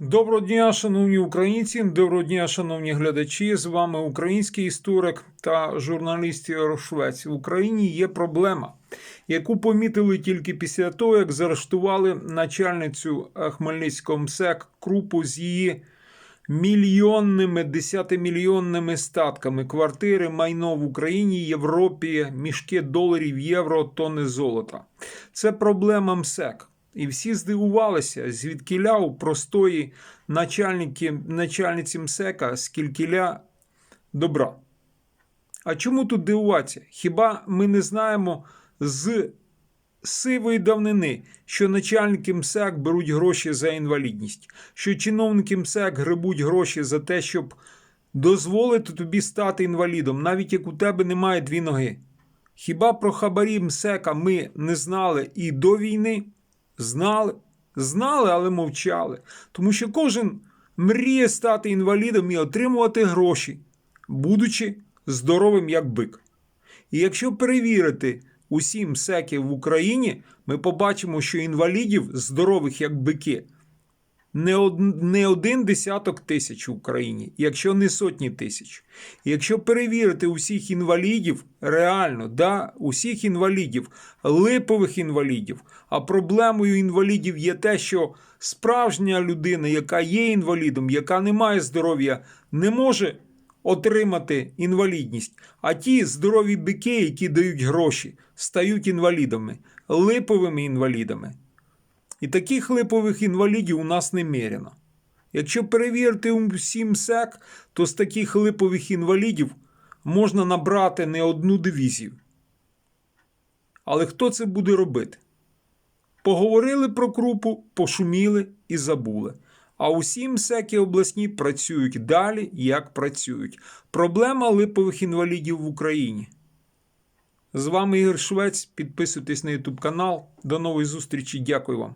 Доброго дня, шановні українці, доброго дня, шановні глядачі. З вами український історик та журналіст Ігор Швець. В Україні є проблема, яку помітили тільки після того, як заарештували начальницю Хмельницького МСЕК Крупу з її мільйонними, десятимільйонними статками квартири, майно в Україні, Європі, мішки доларів, євро, тони золота. Це проблема МСЕК. І всі здивувалися, звідкіля у простої начальниці МСЕКа скількіля добра. А чому тут дивуватися? Хіба ми не знаємо з сивої давнини, що начальники МСЕК беруть гроші за інвалідність, що чиновники МСЕК гребуть гроші за те, щоб дозволити тобі стати інвалідом, навіть як у тебе немає дві ноги. Хіба про хабарі МСЕКа ми не знали і до війни? Знали, знали, але мовчали. Тому що кожен мріє стати інвалідом і отримувати гроші, будучи здоровим як бик. І якщо перевірити усі МСЕКи в Україні, ми побачимо, що інвалідів здорових як бики не, од... не один десяток тисяч в Україні, якщо не сотні тисяч. Якщо перевірити усіх інвалідів, реально, да, усіх інвалідів, липових інвалідів, а проблемою інвалідів є те, що справжня людина, яка є інвалідом, яка не має здоров'я, не може отримати інвалідність. А ті здорові бики, які дають гроші, стають інвалідами, липовими інвалідами. І таких липових інвалідів у нас немерено. Якщо перевірити усі МСЕК, то з таких липових інвалідів можна набрати не одну дивізію. Але хто це буде робити? Поговорили про крупу, пошуміли і забули. А усі МСЕКи обласні працюють далі, як працюють. Проблема липових інвалідів в Україні. З вами Ігор Швець. Підписуйтесь на YouTube канал. До нової зустрічі. Дякую вам.